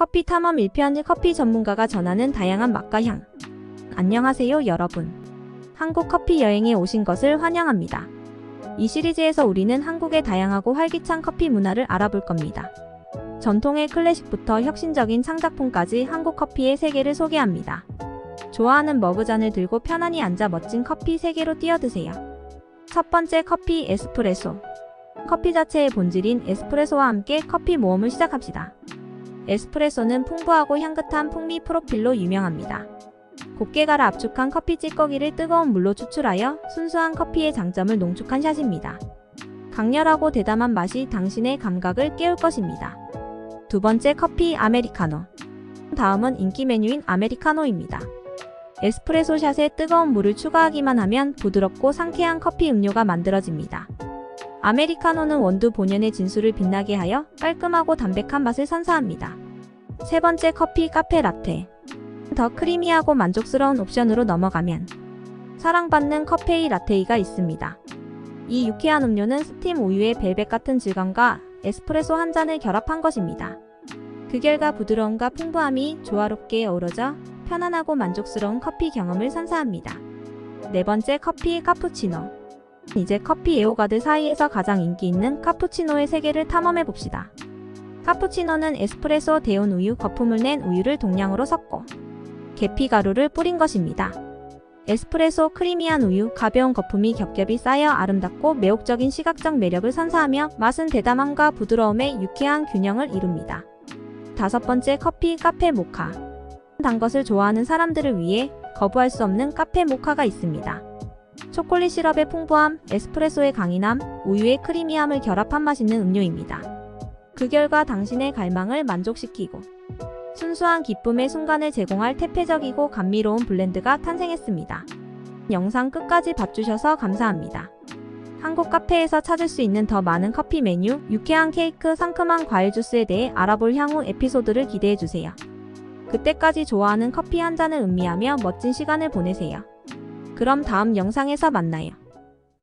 커피 탐험 1편 커피 전문가가 전하는 다양한 맛과 향. 안녕하세요, 여러분. 한국 커피 여행에 오신 것을 환영합니다. 이 시리즈에서 우리는 한국의 다양하고 활기찬 커피 문화를 알아볼 겁니다. 전통의 클래식부터 혁신적인 창작품까지 한국 커피의 세계를 소개합니다. 좋아하는 머그잔을 들고 편안히 앉아 멋진 커피 세계로 뛰어드세요. 첫 번째 커피 에스프레소. 커피 자체의 본질인 에스프레소와 함께 커피 모험을 시작합시다. 에스프레소는 풍부하고 향긋한 풍미 프로필로 유명합니다. 곱게 갈아 압축한 커피 찌꺼기를 뜨거운 물로 추출하여 순수한 커피의 장점을 농축한 샷입니다. 강렬하고 대담한 맛이 당신의 감각을 깨울 것입니다. 두 번째 커피 아메리카노. 다음은 인기 메뉴인 아메리카노입니다. 에스프레소 샷에 뜨거운 물을 추가하기만 하면 부드럽고 상쾌한 커피 음료가 만들어집니다. 아메리카노는 원두 본연의 진수를 빛나게 하여 깔끔하고 담백한 맛을 선사합니다. 세 번째 커피 카페 라테. 더 크리미하고 만족스러운 옵션으로 넘어가면 사랑받는 커페이 라테이가 있습니다. 이 유쾌한 음료는 스팀 우유의 벨벳 같은 질감과 에스프레소 한 잔을 결합한 것입니다. 그 결과 부드러움과 풍부함이 조화롭게 어우러져 편안하고 만족스러운 커피 경험을 선사합니다. 네 번째 커피 카푸치노. 이제 커피 애호가들 사이에서 가장 인기 있는 카푸치노의 세계를 탐험해 봅시다. 카푸치노는 에스프레소 데운 우유 거품을 낸 우유를 동량으로 섞고 계피 가루를 뿌린 것입니다. 에스프레소 크리미한 우유, 가벼운 거품이 겹겹이 쌓여 아름답고 매혹적인 시각적 매력을 선사하며 맛은 대담함과 부드러움의 유쾌한 균형을 이룹니다. 다섯 번째 커피 카페 모카. 단 것을 좋아하는 사람들을 위해 거부할 수 없는 카페 모카가 있습니다. 초콜릿 시럽의 풍부함, 에스프레소의 강인함, 우유의 크리미함을 결합한 맛있는 음료입니다. 그 결과 당신의 갈망을 만족시키고 순수한 기쁨의 순간을 제공할 태폐적이고 감미로운 블렌드가 탄생했습니다. 영상 끝까지 봐주셔서 감사합니다. 한국 카페에서 찾을 수 있는 더 많은 커피 메뉴, 유쾌한 케이크, 상큼한 과일 주스에 대해 알아볼 향후 에피소드를 기대해주세요. 그때까지 좋아하는 커피 한 잔을 음미하며 멋진 시간을 보내세요. 그럼 다음 영상에서 만나요.